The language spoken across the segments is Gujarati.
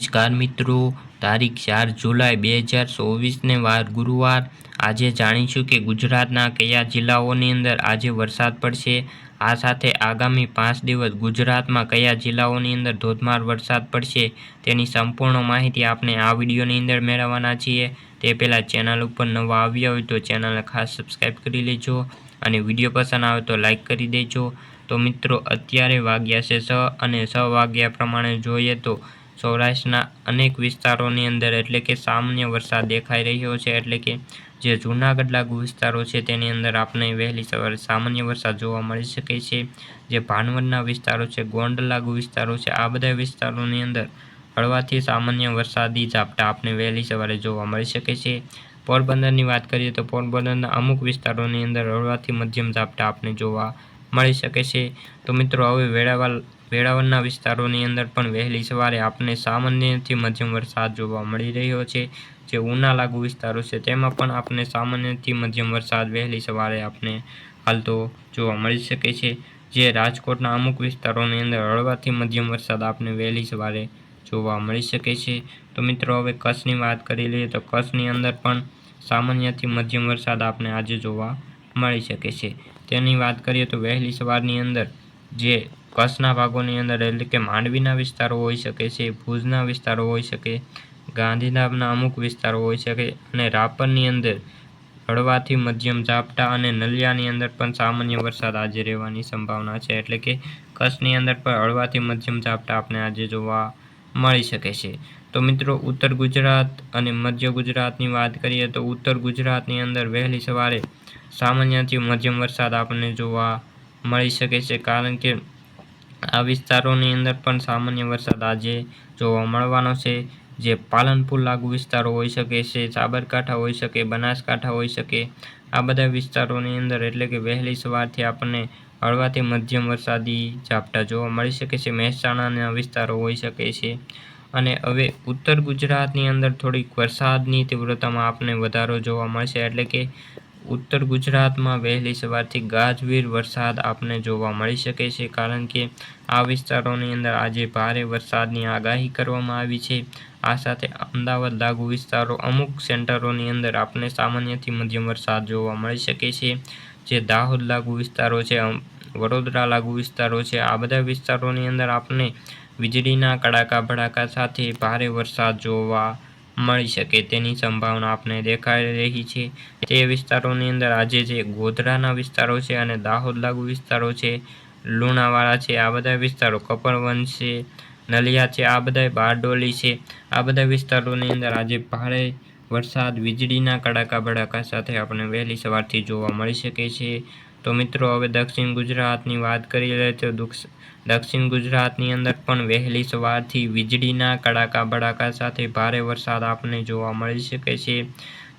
નમસ્કાર મિત્રો. તારીખ ચાર જુલાઈ બે હજાર ચોવીસને વાર ગુરુવાર. આજે જાણીશું કે ગુજરાતના કયા જિલ્લાઓની અંદર આજે વરસાદ પડશે. આ સાથે આગામી પાંચ દિવસ ગુજરાતમાં કયા જિલ્લાઓની અંદર ધોધમાર વરસાદ પડશે તેની સંપૂર્ણ માહિતી આપણે આ વિડીયોની અંદર મેળવવાના છીએ. તે પહેલાં ચેનલ ઉપર નવા આવ્યા હોય તો ચેનલને ખાસ સબસ્ક્રાઈબ કરી લેજો અને વીડિયો પસંદ આવે તો લાઈક કરી દેજો. તો મિત્રો, અત્યારે વાગ્યા છે છ અને છ વાગ્યા પ્રમાણે જોઈએ તો સૌરાષ્ટ્રના અનેક વિસ્તારોની અંદર એટલે કે સામાન્ય વરસાદ દેખાઈ રહ્યો છે, એટલે કે જે જૂનાગઢ લાગુ વિસ્તારો છે તેની અંદર આપણે વહેલી સવારે સામાન્ય વરસાદ જોવા મળી શકે છે. જે ભાનવડના વિસ્તારો છે ગોંડ લાગુ વિસ્તારો છે, આ બધા વિસ્તારોની અંદર હળવાથી સામાન્ય વરસાદી ઝાપટા આપણે વહેલી સવારે જોવા મળી શકે છે. પોરબંદરની વાત કરીએ તો પોરબંદરના અમુક વિસ્તારોની અંદર હળવાથી મધ્યમ ઝાપટા આપણે જોવા મળી શકે છે. તો મિત્રો, હવે વેળાવળ વેળાવળના વિસ્તારોની અંદર પણ વહેલી સવારે આપણે સામાન્યથી મધ્યમ વરસાદ જોવા મળી રહ્યો છે, જે ઉના લાગુ વિસ્તારો છે. તેમાં પણ આપણે સામાન્યથી મધ્યમ વરસાદ વહેલી સવારે આપણે હાલતો જોવા મળી શકે છે, જે રાજકોટના અમુક વિસ્તારોની અંદર હળવાથી મધ્યમ વરસાદ આપણે વહેલી સવારે જોવા મળી શકે છે. તો મિત્રો, હવે કચ્છની વાત કરી લઈએ તો કચ્છની અંદર પણ સામાન્યથી મધ્યમ વરસાદ આપણે આજે જોવા મળી શકે છે. તેની વાત કરીએ તો વહેલી સવારની અંદર જે કચ્છના ભાગોની અંદર એટલે કે માંડવીના વિસ્તારો હોઈ શકે છે, ભુજના વિસ્તારો હોઈ શકે, ગાંધીધામના અમુક વિસ્તારો હોઈ શકે અને રાપરની અંદર હળવાથી મધ્યમ ઝાપટા અને નલિયાની અંદર પણ સામાન્ય વરસાદ આજે રહેવાની સંભાવના છે. એટલે કે કચ્છની અંદર પણ હળવાથી મધ્યમ ઝાપટા આપણે આજે જોવા મળી શકે છે. તો મિત્રો, ઉત્તર ગુજરાત અને મધ્ય ગુજરાતની વાત કરીએ તો ઉત્તર ગુજરાતની અંદર વહેલી સવારે સામાન્યથી મધ્યમ વરસાદ આપણને જોવા મળી શકે છે. કારણ કે આ વિસ્તારોની અંદર પણ સામાન્ય વરસાદ આજે જોવા મળવાનો છે. જે પાલનપુર લાગુ વિસ્તારો હોઈ શકે છે, સાબરકાંઠા હોઈ શકે, બનાસકાંઠા હોઈ શકે. આ બધા વિસ્તારોની અંદર એટલે કે વહેલી સવારથી આપણને હળવાથી મધ્યમ વરસાદી ઝાપટા જોવા મળી શકે છે, મહેસાણાના વિસ્તારો હોઈ શકે છે. અને હવે ઉત્તર ગુજરાતની અંદર થોડીક વરસાદની તીવ્રતામાં આપણને વધારો જોવા મળશે, એટલે કે ઉત્તર ગુજરાતમાં વહેલી સવારથી ગાજવીર વરસાદ આપને જોવા મળી શકે છે, કારણ કે આ વિસ્તારોની અંદર આજે ભારે વરસાદની આગાહી કરવામાં આવી છે. આ સાથે અમદાવાદ લાગુ વિસ્તારો અમુક સેન્ટરોની અંદર આપને સામાન્યથી મધ્યમ વરસાદ જોવા મળી શકે છે. જે દાહોદ લાગુ વિસ્તારો છે વડોદરા લાગુ વિસ્તારો છે, આ બધા વિસ્તારોની અંદર આપને વીજળીના કડાકા ભડાકા સાથે ભારે વરસાદ જોવા મળી શકે તેની સંભાવના આપણે દેખાઈ રહી છે. તે વિસ્તારોની અંદર આજે જે ગોધરાના વિસ્તારો છે અને દાહોદ લાગુ વિસ્તારો છે, લુણાવાડા છે, આ બધા વિસ્તારો કપડવંશ છે, નલિયા છે, આ બધા બારડોલી છે. આ બધા વિસ્તારોની અંદર આજે ભારે વરસાદ, વીજળીના કડાકા ભડાકા સાથે આપણે વહેલી સવારથી જોવા મળી શકે છે. તો મિત્રો, હવે દક્ષિણ ગુજરાતની વાત કરી લે તો દક્ષિણ ગુજરાતની અંદર પણ વહેલી સવારથી વીજળીના કડાકા ભડાકા સાથે ભારે વરસાદ આપણને જોવા મળી શકે છે.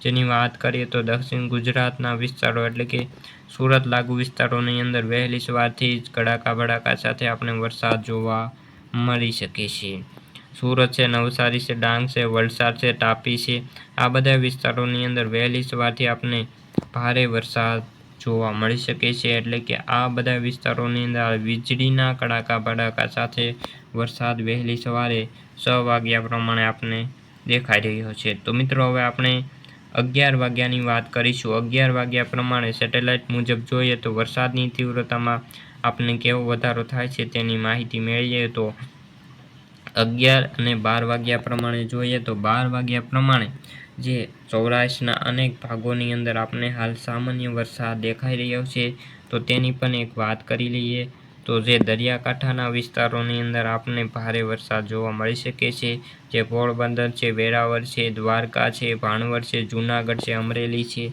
જેની વાત કરીએ તો દક્ષિણ ગુજરાતના વિસ્તારો એટલે કે સુરત લાગુ વિસ્તારોની અંદર વહેલી સવારથી જ કડાકા ભડાકા સાથે આપણે વરસાદ જોવા મળી શકે છે. સુરત છે, નવસારી છે, ડાંગ છે, વલસાડ છે, તાપી છે. આ બધા વિસ્તારોની અંદર વહેલી સવારથી આપણે ભારે વરસાદ જોવા મળી શકે છે, એટલે કે આ બધા વિસ્તારોની અંદર વીજળીના કડાકા ભડાકા સાથે વરસાદ વહેલી સવારે છ વાગ્યા પ્રમાણે આપણે દેખાઈ રહ્યો છે. તો મિત્રો, હવે આપણે અગિયાર વાગ્યાની વાત કરીશું. અગિયાર વાગ્યા પ્રમાણે સેટેલાઇટ મુજબ જોઈએ તો વરસાદની તીવ્રતામાં આપણે કેવો વધારો થાય છે તેની માહિતી મેળવીએ તો અગિયાર અને બાર વાગ્યા પ્રમાણે જોઈએ તો બાર વાગ્યા પ્રમાણે જે સૌરાષ્ટ્રના અનેક ભાગોની અંદર આપણે હાલ સામાન્ય વરસાદ દેખાઈ રહ્યો છે, તો તેની પણ એક વાત કરી લઈએ, તો જે દરિયાકાંઠાના વિસ્તારોની અંદર આપને ભારે વરસાદ જોવા મળી શકે છે, જે પોરબંદર છે, વેરાવળ છે, દ્વારકા છે, ભાણવડ છે, જૂનાગઢ છે, અમરેલી છે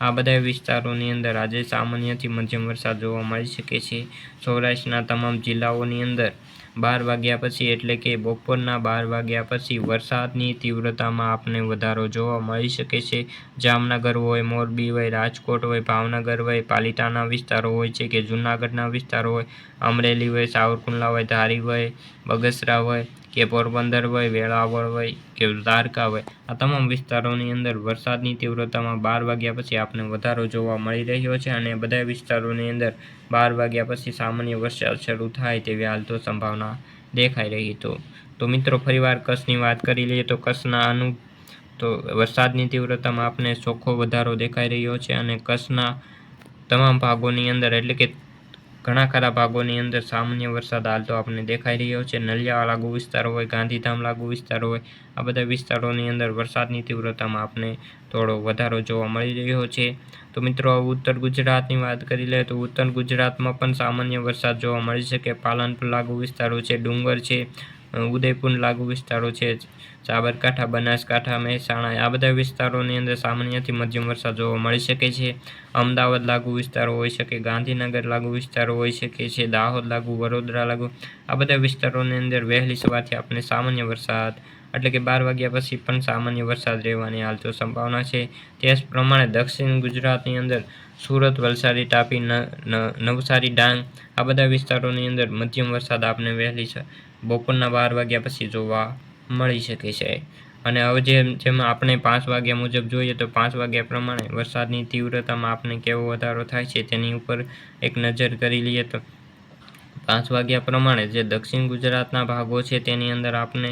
આ બધા વિસ્તારોની અંદર આજે સામાન્યથી મધ્યમ વરસાદ જોવા મળી શકે છે. સૌરાષ્ટ્રના તમામ જિલ્લાઓની અંદર બાર વાગ્યા પછી એટલે કે બપોરના બાર વાગ્યા પછી વરસાદની તીવ્રતામાં આપને વધારો જોવા મળી શકે છે. જામનગર હોય, મોરબી હોય, રાજકોટ હોય, ભાવનગર હોય, પાલિતાના વિસ્તારો હોય છે કે જૂનાગઢના વિસ્તારો હોય, અમરેલી હોય, સાવરકુંડલા હોય, ધારી હોય, બગસરા હોય કે પોરબંદર હોય, વેળાવળ હોય કે દ્વારકા હોય, આ તમામ વિસ્તારોની અંદર વરસાદની તીવ્રતામાં બાર વાગ્યા પછી આપને વધારો જોવા મળી રહ્યો છે અને બધા વિસ્તારોની અંદર બાર વાગ્યા પછી સામાન્ય વરસાદ શરૂ થાય તેવી હાલ તો સંભાવના દેખાઈ રહી તો. તો મિત્રો, ફરીવાર કચ્છની વાત કરી લઈએ તો કચ્છના અનુ, તો વરસાદની તીવ્રતામાં આપને ચોખ્ખો વધારો દેખાઈ રહ્યો છે અને કચ્છના તમામ ભાગોની અંદર એટલે કે ઘણા ખરા ભાગોની અંદર સામાન્ય વરસાદ હાલ તો આપણને દેખાઈ રહ્યો છે. નલિયા લાગુ વિસ્તારો હોય, ગાંધીધામ લાગુ વિસ્તારો હોય, આ બધા વિસ્તારોની અંદર વરસાદની તીવ્રતામાં આપણે થોડો વધારો જોવા મળી રહ્યો છે. તો મિત્રો ઉત્તર ગુજરાતની વાત કરી લે તો ઉત્તર ગુજરાતમાં પણ સામાન્ય વરસાદ જોવા મળી શકે. પાલનપુર લાગુ વિસ્તારો છે, ડુંગર છે ઉદયપુર લાગુ વિસ્તારો છે. સાબરકાંઠા, બનાસકાંઠા, મહેસાણા, આ બધા વિસ્તારોની અંદર સામાન્યથી મધ્યમ વરસાદ જોવા મળી શકે છે. અમદાવાદ લાગુ વિસ્તારો હોઈ શકે, ગાંધીનગર લાગુ વિસ્તારો હોઈ શકે છે, દાહોદ લાગુ, વડોદરા લાગુ. આ બધા વિસ્તારોની અંદર વહેલી સવારથી આપણે સામાન્ય વરસાદ એટલે કે બાર વાગ્યા પછી પણ સામાન્ય વરસાદ રહેવાની હાલ તો સંભાવના છે. તે જ પ્રમાણે દક્ષિણ ગુજરાતની અંદર સુરત, વલસાડી, તાપી નવસારી, ડાંગ આ બધા વિસ્તારોની અંદર મધ્યમ વરસાદ આપને વહેલી બપોરના બાર વાગ્યા પછી જોવા મળી શકે છે. અને હવે જે જેમાં આપણે પાંચ વાગ્યા મુજબ જોઈએ તો પાંચ વાગ્યા પ્રમાણે વરસાદની તીવ્રતામાં આપણે કેવો વધારો થાય છે તેની ઉપર એક નજર કરી લઈએ તો પાંચ વાગ્યા પ્રમાણે જે દક્ષિણ ગુજરાતના ભાગો છે તેની અંદર આપણે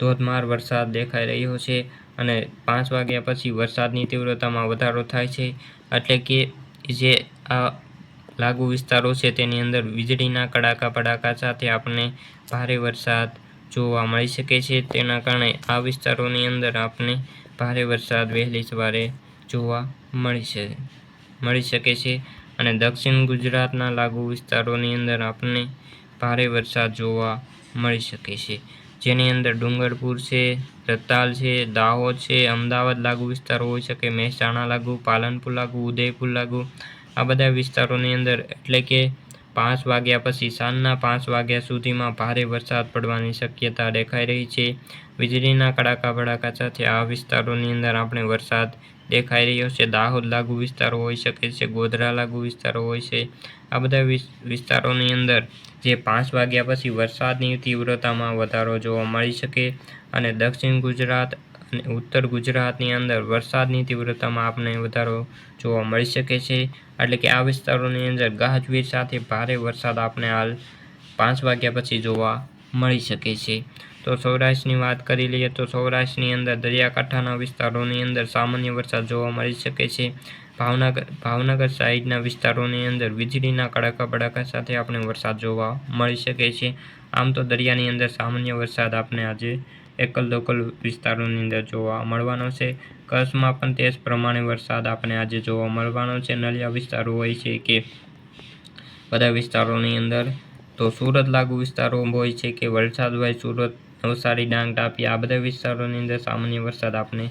ધોધમાર વરસાદ દેખાઈ રહ્યો છે અને પાંચ વાગ્યા પછી વરસાદની તીવ્રતામાં વધારો થાય છે. એટલે કે જે આ લાગુ વિસ્તારો છે તેની અંદર વીજળીના કડાકા પડાકા સાથે આપણને ભારે વરસાદ જોવા મળી શકે છે. તેના કારણે આ વિસ્તારોની અંદર આપને ભારે વરસાદ વહેલી સવારે જોવા મળી છે, મળી શકે છે અને દક્ષિણ ગુજરાતના લાગુ વિસ્તારોની અંદર આપણને ભારે વરસાદ જોવા મળી શકે છે. જેની અંદર ડુંગરપુર છે, રતાલ છે, દાહોદ છે, અમદાવાદ લાગુ વિસ્તારો હોઈ શકે, મહેસાણા લાગુ, પાલનપુર લાગુ, ઉદયપુર લાગુ. આ બધા વિસ્તારોની અંદર એટલે કે પાંચ વાગ્યા પછી સાંજના પાંચ વાગ્યા સુધીમાં ભારે વરસાદ પડવાની શક્યતા દેખાઈ રહી છે. વીજળીના કડાકા ભડાકા સાથે આ વિસ્તારોની અંદર આપણે વરસાદ દેખાઈ રહ્યો છે. દાહોદ લાગુ વિસ્તારો હોઈ શકે છે, ગોધરા લાગુ વિસ્તારો હોય છે. આ બધા વિસ્તારોની અંદર જે પાંચ વાગ્યા પછી વરસાદની તીવ્રતામાં વધારો જોવા મળી શકે અને દક્ષિણ ગુજરાત અને ઉત્તર ગુજરાતની અંદર વરસાદની તીવ્રતામાં આપણે વધારો જોવા મળી શકે છે. એટલે કે આ વિસ્તારોની અંદર ગાજવીજ સાથે ભારે વરસાદ આપણે હાલ પાંચ વાગ્યા પછી જોવા મળી શકે છે. તો સૌરાષ્ટ્રની વાત કરી લઈએ તો સૌરાષ્ટ્રની અંદર દરિયાકાંઠાના વિસ્તારોની અંદર સામાન્ય વરસાદ જોવા મળી શકે છે. ભાવનગર ભાવનગર સાઈડના વિસ્તારોની અંદર વીજળીના કડાકા બડાકા સાથે આપણે વરસાદ જોવા મળી શકે છે. આમ તો દરિયાની અંદર સામાન્ય વરસાદ આપણે આજે એકલ દોકલ વિસ્તારોની અંદર જોવા મળવાનો છે. કચ્છમાં પણ તે જ પ્રમાણે વરસાદ આપણે આજે જોવા મળવાનો છે. નલિયા વિસ્તારો હોય છે કે બધા વિસ્તારોની અંદર તો સુરત લાગુ વિસ્તારો હોય છે કે વલસાડ હોય, સુરત નવસારી ડાંગ તાપી આ બધા વિસ્તારોની અંદર સામાન્ય વરસાદ આપણે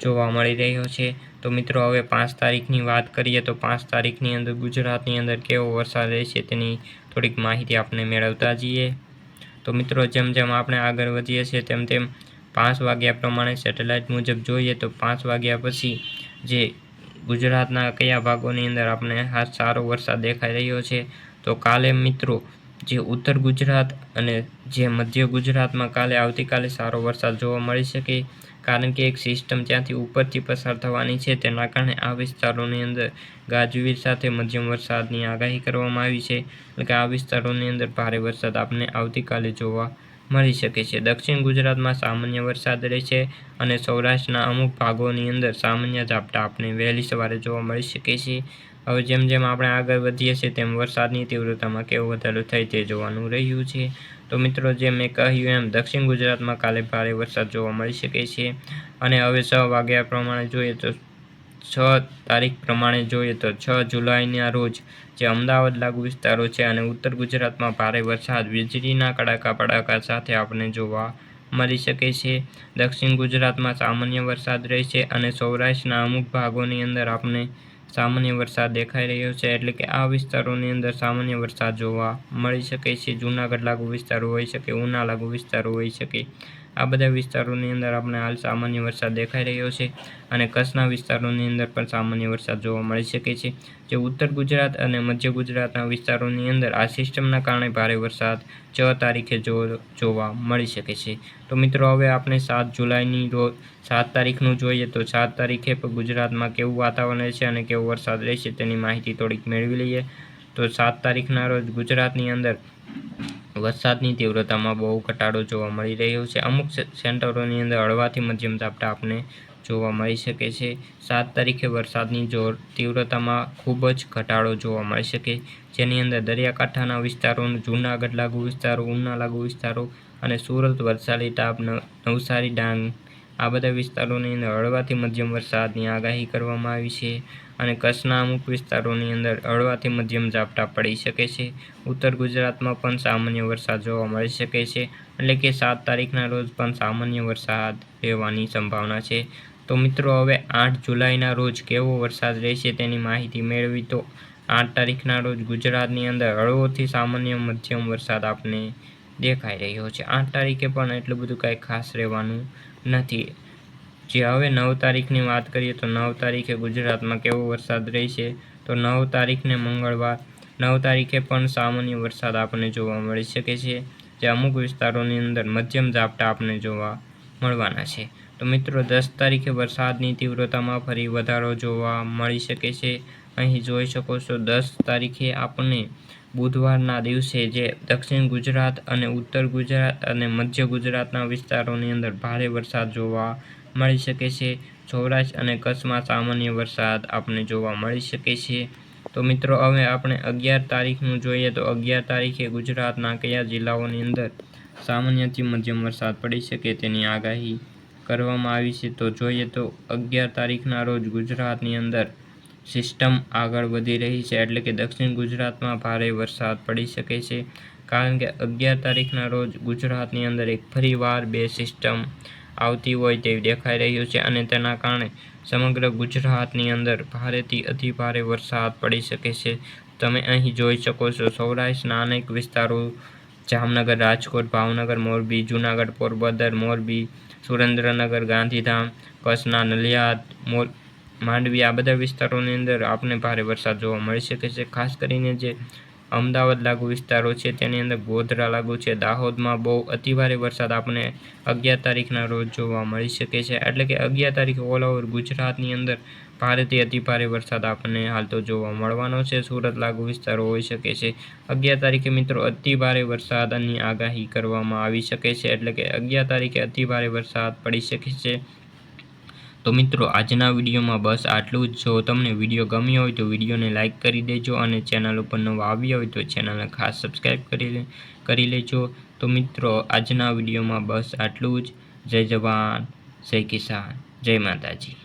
જોવા મળી રહ્યો છે. તો મિત્રો, હવે પાંચ તારીખની વાત કરીએ તો પાંચ તારીખની અંદર ગુજરાતની અંદર કેવો વરસાદ રહેશે તેની થોડીક માહિતી આપણે મેળવતા જઈએ. તો મિત્રો, જેમ જેમ આપણે આગળ વધીએ છીએ તેમ તેમ પાંચ વાગ્યા પ્રમાણે સેટેલાઇટ મુજબ જોઈએ તો પાંચ વાગ્યા પછી જે ગુજરાતના કયા ભાગોની અંદર આપણે સારો વરસાદ દેખાઈ રહ્યો છે. તો કાલે મિત્રો જે ઉત્તર ગુજરાત અને જે મધ્ય ગુજરાતમાં કાલે આવતીકાલે સારો વરસાદ જોવા મળી શકે, કારણ કે એક સિસ્ટમ ત્યાંથી ઉપરથી પસાર થવાની છે. તેના કારણે આ વિસ્તારોની અંદર ગાજવીજ સાથે મધ્યમ વરસાદની આગાહી કરવામાં આવી છે. એટલે કે આ વિસ્તારોની અંદર ભારે વરસાદ આપને આવતીકાલે જોવા મળી શકે છે. દક્ષિણ ગુજરાતમાં સામાન્ય વરસાદ રહેશે અને સૌરાષ્ટ્રના અમુક ભાગોની અંદર સામાન્ય ઝાપટા આપણે વહેલી સવારે જોવા મળી શકે છે. હવે જેમ જેમ આપણે આગળ વધીએ છીએ, તેમ વરસાદની તીવ્રતામાં કેવો વધારો થાય તે જોવાનું રહ્યું છે. તો મિત્રો જે મેં કહ્યું એમ, દક્ષિણ ગુજરાતમાં કાલે ભારે વરસાદ જોવા મળી શકે છે. અને હવે છ વાગ્યા પ્રમાણે જોઈએ તો છ તારીખ પ્રમાણે જોઈએ તો છ જુલાઈના રોજ જે અમદાવાદ લાગુ વિસ્તારો છે અને ઉત્તર ગુજરાતમાં ભારે વરસાદ, વીજળીના કડાકા પડાકા સાથે આપણે જોવા મળી શકે છે. દક્ષિણ ગુજરાતમાં સામાન્ય વરસાદ રહેશે અને સૌરાષ્ટ્રના અમુક ભાગોની અંદર આપણે સામાન્ય વરસાદ દેખાઈ રહ્યો છે એટલે કે આ વિસ્તારોની અંદર સામાન્ય વરસાદ જોવા મળી શકે છે. જૂનાગઢ લાગુ વિસ્તારો હોઈ શકે, ઉના લાગુ વિસ્તારો હોઈ શકે. આ બધા વિસ્તારોની અંદર આપણે હાલ સામાન્ય વરસાદ દેખાઈ રહ્યો છે અને કચ્છના વિસ્તારોની અંદર પણ સામાન્ય વરસાદ જોવા મળી શકે છે. જે ઉત્તર ગુજરાત અને મધ્ય ગુજરાતના વિસ્તારોની અંદર આ સિસ્ટમના કારણે ભારે વરસાદ છ તારીખે જોવા મળી શકે છે. તો મિત્રો, હવે આપણે સાત જુલાઈની રોજ સાત તારીખનું જોઈએ તો સાત તારીખે પણ ગુજરાતમાં કેવું વાતાવરણ રહેશે અને કેવો વરસાદ રહેશે તેની માહિતી થોડીક મેળવી લઈએ. તો સાત તારીખના રોજ ગુજરાતની અંદર વરસાદની તીવ્રતામાં બહુ ઘટાડો જોવા મળી રહ્યો છે. અમુક સેન્ટરોની અંદર હળવાથી મધ્યમ ઝાપટા આપણે જોવા મળી શકે છે. સાત તારીખે વરસાદની જોર તીવ્રતામાં ખૂબ જ ઘટાડો જોવા મળી શકે. જેની અંદર દરિયાકાંઠાના વિસ્તારો, જૂનાગઢ લાગુ વિસ્તારો, ઉના લાગુ વિસ્તારો અને સુરત વલસાડી ટાપ નવસારી, ડાંગ આ બધા વિસ્તારોની અંદર હળવાથી મધ્યમ વરસાદની આગાહી કરવામાં આવી છે. અને કચ્છના અમુક વિસ્તારોની અંદર હળવાથી મધ્યમ ઝાપટા પડી શકે છે. ઉત્તર ગુજરાતમાં પણ સામાન્ય વરસાદ જોવા મળી શકે છે એટલે કે સાત તારીખના રોજ પણ સામાન્ય વરસાદ રહેવાની સંભાવના છે. તો મિત્રો, હવે આઠ જુલાઈના રોજ કેવો વરસાદ રહેશે તેની માહિતી મેળવી તો આઠ તારીખના રોજ ગુજરાતની અંદર હળવોથી સામાન્ય મધ્યમ વરસાદ આપને દેખાઈ રહ્યો છે. આઠ તારીખે પણ એટલું બધું કાંઈ ખાસ રહેવાનું નથી. જે હવે નવ તારીખની વાત કરીએ તો નવ તારીખે ગુજરાતમાં કેવો વરસાદ રહેશે? તો નવ તારીખને મંગળવાર, નવ તારીખે પણ સામાન્ય વરસાદ આપણને જોવા મળી શકે છે. જે અમુક વિસ્તારોની અંદર મધ્યમ ઝાપટા આપણને જોવા મળવાના છે. તો મિત્રો, દસ તારીખે વરસાદની તીવ્રતામાં ફરી વધારો જોવા મળી શકે છે. અહીં જોઈ શકો છો, દસ તારીખે આપણને બુધવારના દિવસે જે દક્ષિણ ગુજરાત અને ઉત્તર ગુજરાત અને મધ્ય ગુજરાતના વિસ્તારોની અંદર ભારે વરસાદ જોવા મળી શકે છે. સૌરાષ્ટ્ર અને કચ્છમાં સામાન્ય વરસાદ આપણે જોવા મળી શકે છે. તો મિત્રો, હવે આપણે અગિયાર તારીખનું જોઈએ તો અગિયાર તારીખે ગુજરાતના કયા જિલ્લાઓની અંદર સામાન્યથી મધ્યમ વરસાદ પડી શકે તેની આગાહી કરવામાં આવી છે. તો જોઈએ તો અગિયાર તારીખના રોજ ગુજરાતની અંદર સિસ્ટમ આગળ વધી રહી છે. એટલે કે દક્ષિણ ગુજરાતમાં ભારે વરસાદ પડી શકે છે. કારણ કે અગિયાર તારીખના રોજ ગુજરાતની અંદર એક ફરીવાર બે સિસ્ટમ આવતી હોય તેવી દેખાઈ રહ્યું છે અને તેના કારણે સમગ્ર ગુજરાતની અંદર ભારેથી અતિ ભારે વરસાદ પડી શકે છે. તમે અહીં જોઈ શકો છો સૌરાષ્ટ્રના અનેક વિસ્તારો, જામનગર, રાજકોટ, ભાવનગર, મોરબી, જૂનાગઢ, પોરબંદર, મોરબી, સુરેન્દ્રનગર, ગાંધીધામ, કચ્છના નલિયાદ મોર માંડવી આ બધા વિસ્તારોની અંદર આપને ભારે વરસાદ જોવા મળી શકે છે. ખાસ કરીને જે અમદાવાદ લાગુ વિસ્તારો છે, તેની અંદર ગોધરા લાગુ છે. દાહોદમાં બહુ અતિભારે વરસાદ આપણે અગિયાર તારીખના રોજ જોવા મળી શકે છે. એટલે કે અગિયાર તારીખે ઓલ ઓવર ગુજરાતની અંદર ભારેથી અતિભારે વરસાદ આપણને હાલ તો જોવા મળવાનો છે. સુરત લાગુ વિસ્તારો હોઈ શકે છે. અગિયાર તારીખે મિત્રો અતિભારે વરસાદની આગાહી કરવામાં આવી શકે છે. એટલે કે અગિયાર તારીખે અતિભારે વરસાદ પડી શકે છે. તો મિત્રો, આજના વિડીયોમાં બસ આટલું જ. જો તમને વીડિયો ગમ્યો હોય તો વિડીયોને લાઇક કરી દેજો અને ચેનલ ઉપર નવા આવ્યા હોય તો ચેનલને ખાસ સબસ્ક્રાઈબ કરી કરી લેજો. તો મિત્રો, આજના વિડીયોમાં બસ આટલું જ. જય જવાન, જય કિસાન, જય માતાજી.